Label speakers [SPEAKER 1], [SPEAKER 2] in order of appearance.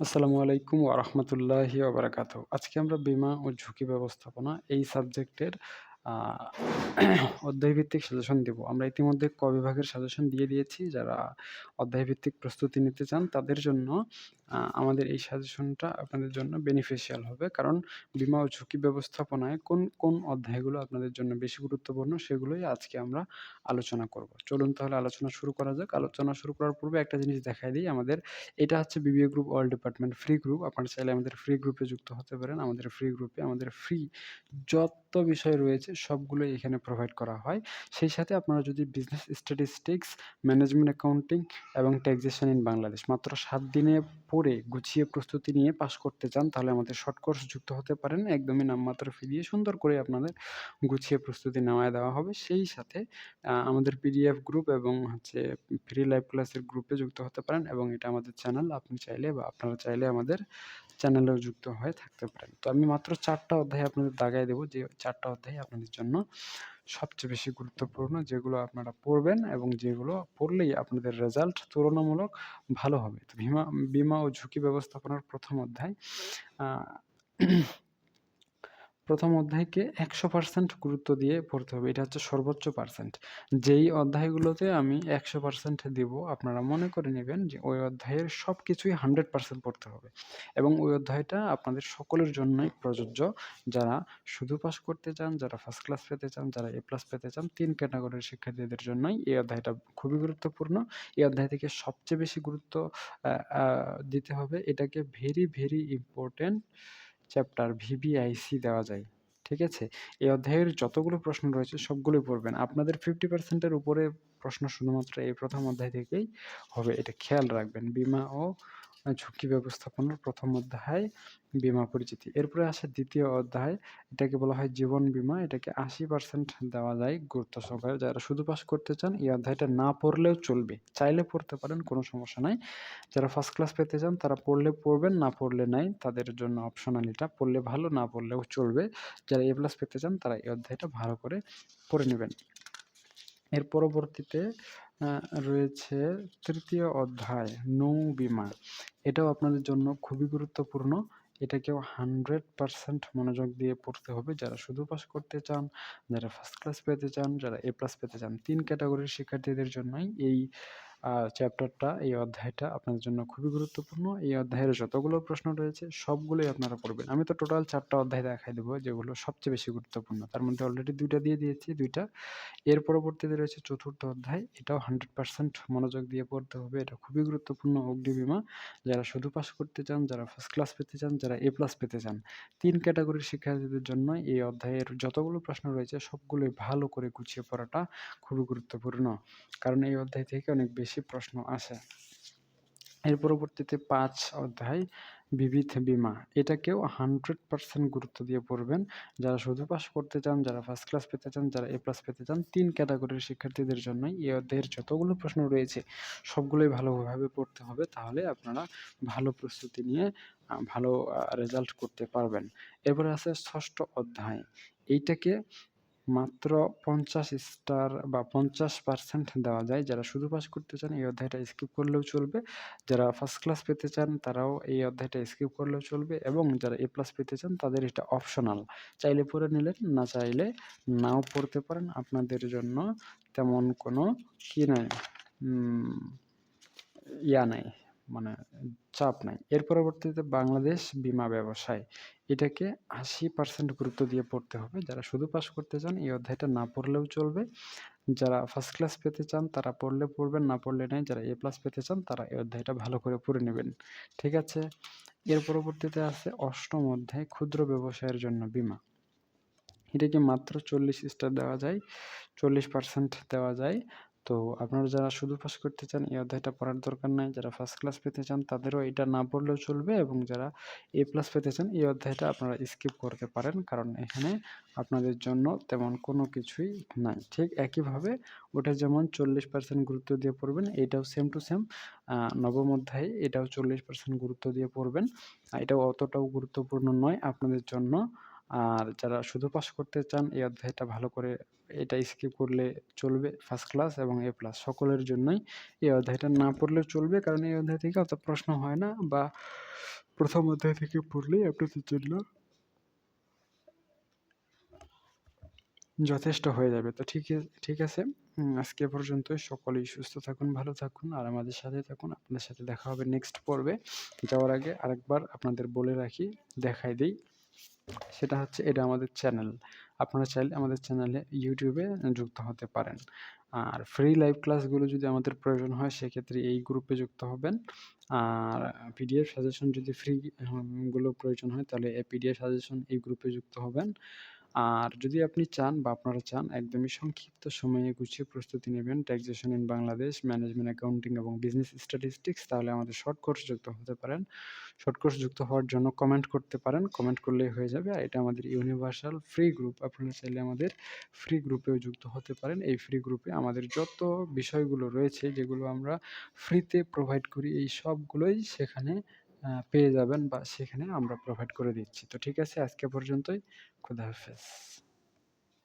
[SPEAKER 1] আসসালামু আলাইকুম ওয়া বারাকাতুহু। আজকে আমরা বীমা ও ঝুঁকি ব্যবস্থাপনা এই সাবজেক্টের অধ্যায়ভিত্তিক সাজেশন দিব। আমরা ইতিমধ্যে ক বিভাগের সাজেশন দিয়ে দিয়েছি। যারা অধ্যায়ভিত্তিক প্রস্তুতি নিতে চান তাদের জন্য আমাদের এই সাজেশনটা আপনাদের জন্য বেনিফিশিয়াল হবে। কারণ বিমা ও ঝুঁকি ব্যবস্থাপনায় কোন, কোন অধ্যায়গুলো আপনাদের জন্য বেশি গুরুত্বপূর্ণ সেগুলোই আজকে আমরা আলোচনা করব। চলুন তাহলে আলোচনা শুরু করা যাক। আলোচনা শুরু করার পূর্বে একটা জিনিস দেখাই দিই। আমাদের এটা হচ্ছে BBA group all department free group. আপনারা চাইলে আমাদের ফ্রি গ্রুপে যুক্ত হতে পারেন। আমাদের ফ্রি গ্রুপে আমাদের ফ্রি যত বিষয় রয়েছে সবগুলোই এখানে প্রোভাইড করা হয়। সেই সাথে আপনারা যদি বিজনেস স্ট্যাটিস্টিক্স, ম্যানেজমেন্ট অ্যাকাউন্টিং এবং ট্যাক্সেশন ইন বাংলাদেশ মাত্র সাত দিনে পড়ে গুছিয়ে প্রস্তুতি নিয়ে পাস করতে চান তাহলে আমাদের শর্ট কোর্স যুক্ত হতে পারেন। একদমই নামমাত্র ফি দিয়ে সুন্দর করে আপনাদের গুছিয়ে প্রস্তুতি নেওয়ায় দেওয়া হবে। সেই সাথে আমাদের পিডিএফ গ্রুপ এবং হচ্ছে ফ্রি লাইভ ক্লাসের গ্রুপে যুক্ত হতে পারেন এবং এটা আমাদের চ্যানেল। আপনি চাইলে বা আপনারা চাইলে আমাদের চ্যানেলেও যুক্ত হয়ে থাকতে পারেন। তো আমি মাত্র ৪ টা অধ্যায় আপনাদের দাগায় দেবো যে ৪ টা অধ্যায় আপনাদের জন্য সবচেয়ে বেশি গুরুত্বপূর্ণ যেগুলো আপনারা পড়বেন এবং যেগুলো পড়লেই আপনাদের রেজাল্ট তুলনামূলক ভালো হবে। তো বিমা বিমা ও ঝুঁকি ব্যবস্থাপনার প্রথম অধ্যায় প্রথম অধ্যায়কে একশো পার্সেন্ট গুরুত্ব দিয়ে পড়তে হবে। এটা হচ্ছে সর্বোচ্চ পার্সেন্ট যেই অধ্যায়গুলোতে আমি একশো পার্সেন্ট দেব, আপনারা মনে করে নেবেন যে ওই অধ্যায়ের সব কিছুই হান্ড্রেড পার্সেন্ট পড়তে হবে। এবং ওই অধ্যায়টা আপনাদের সকলের জন্যই প্রযোজ্য। যারা শুধু পাস করতে চান, যারা ফার্স্ট ক্লাস পেতে চান, যারা এ প্লাস পেতে চান, তিন ক্যাটাগরির শিক্ষার্থীদের জন্যই এই অধ্যায়টা খুবই গুরুত্বপূর্ণ। এই অধ্যায় থেকে সবচেয়ে বেশি গুরুত্ব দিতে হবে। এটাকে ভেরি ভেরি ইম্পর্টেন্ট চ্যাপ্টার ভিভিআইসি দেওয়া যায়, ঠিক আছে? এই অধ্যায়ের যতগুলো প্রশ্ন রয়েছে সবগুলোই পড়বেন। আপনাদের ফিফটি পার্সেন্টের উপরে প্রশ্ন শুধুমাত্র এই প্রথম অধ্যায় থেকেই হবে। এটা খেয়াল রাখবেন। বিমা ও ঝুঁকি ব্যবস্থাপনার প্রথম অধ্যায়, বিমা পরিচিতি। এরপরে আসে দ্বিতীয় অধ্যায়। এটাকে বলা হয় জীবন বিমা। এটাকে আশি পার্সেন্ট দেওয়া যায় গুরুত্ব সহকারে। যারা শুধু পাস করতে চান, এই অধ্যায়টা না পড়লেও চলবে। চাইলে পড়তে পারেন, কোনো সমস্যা নাই। যারা ফার্স্ট ক্লাস পেতে চান, তারা পড়লে পড়বেন, না পড়লে নাই। তাদের জন্য অপশনাল এটা। পড়লে ভালো, না পড়লেও চলবে। যারা এ প্লাস পেতে চান, তারা এই অধ্যায়টা ভালো করে পড়ে নেবেন। এর পরবর্তীতে রয়েছে তৃতীয় অধ্যায়, নৌ বিমা এটাও আপনাদের জন্য খুবই গুরুত্বপূর্ণ। এটাকেও হান্ড্রেড পারসেন্ট মনোযোগ দিয়ে পড়তে হবে। যারা শুধু পাস করতে চান, যারা ফার্স্ট ক্লাস পেতে চান, যারা এ প্লাস পেতে চান, তিন ক্যাটাগরির শিক্ষার্থীদের জন্যই এই চ্যাপ্টারটা, এই অধ্যায়টা আপনাদের জন্য খুবই গুরুত্বপূর্ণ। এই অধ্যায়ের যতগুলো প্রশ্ন রয়েছে, সবগুলোই আপনারা পড়বেন। আমি তো টোটাল চারটা অধ্যায় দেখাই দেবো, যেগুলো সবচেয়ে বেশি গুরুত্বপূর্ণ। তার মধ্যে অলরেডি দুইটা দিয়ে দিয়েছি, দুইটা। এর পরবর্তীতে রয়েছে চতুর্থ অধ্যায়। এটাও হান্ড্রেড পার্সেন্ট মনোযোগ দিয়ে পড়তে হবে। এটা খুবই গুরুত্বপূর্ণ অগ্নি বিমা যারা শুধু পাস করতে চান, যারা ফার্স্ট ক্লাস পেতে চান, যারা এ প্লাস পেতে চান, তিন ক্যাটাগরির শিক্ষার্থীদের জন্য এই অধ্যায়ের যতগুলো প্রশ্ন রয়েছে, সবগুলোই ভালো করে গুছিয়ে পড়াটা খুবই গুরুত্বপূর্ণ। কারণ এই অধ্যায় থেকে অনেক বেশি প্রশ্ন আসে এর পরবর্তীতে পাঁচ অধ্যায়, বিবিধ বিমা। এটাকেও হান্ড্রেড পার্সেন্ট গুরুত্ব দিয়ে পড়বেন। যারা শুধু পাস করতে চান, যারা ফার্স্ট ক্লাস পেতে চান, যারা এ প্লাস পেতে চান, তিন ক্যাটাগরির শিক্ষার্থীদের জন্যই এই অধ্যায়ের যতগুলো প্রশ্ন রয়েছে, সবগুলোই ভালোভাবে পড়তে হবে। তাহলে আপনারা ভালো প্রস্তুতি নিয়ে ভালো রেজাল্ট করতে পারবেন। এরপরে আছে ষষ্ঠ অধ্যায়। এইটাকে মাত্র পঞ্চাশ স্টার বা পঞ্চাশ পার্সেন্ট দেওয়া যায়। যারা শুধু পাস করতে চান, এই অধ্যায়টা স্কিপ করলেও চলবে। যারা ফার্স্ট ক্লাস পেতে চান, তারাও এই অধ্যায়টা স্কিপ করলেও চলবে এবং যারা এ প্লাস পেতে চান, তাদের এটা অপশনাল চাইলে পড়ে নিলেন, না চাইলে নাও পড়তে পারেন। আপনাদের জন্য তেমন কোনো কি নাই ইয়া নাই। মানে চাপ নাই। এর পরবর্তীতে বাংলাদেশ বিমা ব্যবসায় এটাকে আশি পার্সেন্ট গুরুত্ব দিয়ে পড়তে হবে। যারা শুধু পাস করতে চান, এই অধ্যায়টা না পড়লেও চলবে। যারা ফার্স্ট ক্লাস পেতে চান, তারা পড়লে পড়বেন, না পড়লে নাই। যারা এ প্লাস পেতে চান, তারা এই অধ্যায়টা ভালো করে পড়ে নেবেন। ঠিক আছে? এর পরবর্তীতে আছে অষ্টম অধ্যায়, ক্ষুদ্র ব্যবসায়ের জন্য বিমা। এটাকে মাত্র চল্লিশ স্টার দেওয়া যায়, চল্লিশ পার্সেন্ট দেওয়া যায়। তো আপনারা যারা শুধু পাস করতে চান, এই অধ্যায়টা পড়ার দরকার নাই। যারা ফার্স্ট ক্লাস পেতে চান, তাদেরও এটা না পড়লেও চলবে এবং যারা এ প্লাস পেতে চান, এই অধ্যায়টা আপনারা স্কিপ করতে পারেন। কারণ এখানে আপনাদের জন্য তেমন কোনো কিছুই নাই। ঠিক একইভাবে ওটা যেমন চল্লিশ পার্সেন্ট গুরুত্ব দিয়ে পড়বেন, এটাও সেম টু সেম নবম অধ্যায়ে এটাও চল্লিশ পার্সেন্ট গুরুত্ব দিয়ে পড়বেন। এটাও অতটাও গুরুত্বপূর্ণ নয় আপনাদের জন্য। আর যারা শুধু পাস করতে চান, এই অধ্যায়টা ভালো করে এটা স্কিপ করলে চলবে ফার্স্ট ক্লাস এবং এ প্লাস সকলের জন্যই এই অধ্যায়টা না পড়লেও চলবে, কারণ এই অধ্যায় থেকে অত প্রশ্ন হয় না বা প্রথম অধ্যায় থেকে পড়লেই আপনাদের জন্য যথেষ্ট হয়ে যাবে। তো ঠিক ঠিক আছে। আজকে পর্যন্ত সকলেই সুস্থ থাকুন, ভালো থাকুন, আর আমাদের সাথে থাকুন। আপনাদের সাথে দেখা হবে নেক্সট পর্বে। যাওয়ার আগে আরেকবার আপনাদের বলে রাখি, দেখাই দিই। সেটা হচ্ছে এটা আমাদের চ্যানেল আপনারা চাইলে আমাদের চ্যানেলে ইউটিউবে যুক্ত হতে পারেন। আর ফ্রি লাইভ ক্লাসগুলো যদি আমাদের প্রয়োজন হয়, সেক্ষেত্রে এই গ্রুপে যুক্ত হবেন। আর পিডিএফ সাজেশন যদি ফ্রি গুলো প্রয়োজন হয়, তাহলে এই পিডিএফ সাজেশন এই গ্রুপে যুক্ত হবেন। আর যদি আপনি চান বা আপনারা চান, একদমই সংক্ষিপ্ত সময়ে গুছিয়ে প্রস্তুতি নেবেন taxation in Bangladesh management accounting এবং বিজনেস স্ট্যাটিস্টিক্স তাহলে আমাদের শর্ট কোর্স যুক্ত হতে পারেন। শর্ট কোর্স যুক্ত হওয়ার জন্য কমেন্ট করতে পারেন। কমেন্ট করলেই হয়ে যাবে। আর এটা আমাদের ইউনিভার্সাল ফ্রি গ্রুপ আপনারা চাইলে আমাদের ফ্রি গ্রুপেও যুক্ত হতে পারেন। এই ফ্রি গ্রুপে আমাদের যত বিষয়গুলো রয়েছে, যেগুলো আমরা ফ্রিতে প্রোভাইড করি, এই সবগুলোই সেখানে পেয়ে যাবেন বা সেখানে আমরা প্রোভাইড করে দিচ্ছি। তো ঠিক আছে, আজকে পর্যন্তই। খুদা হাফেজ।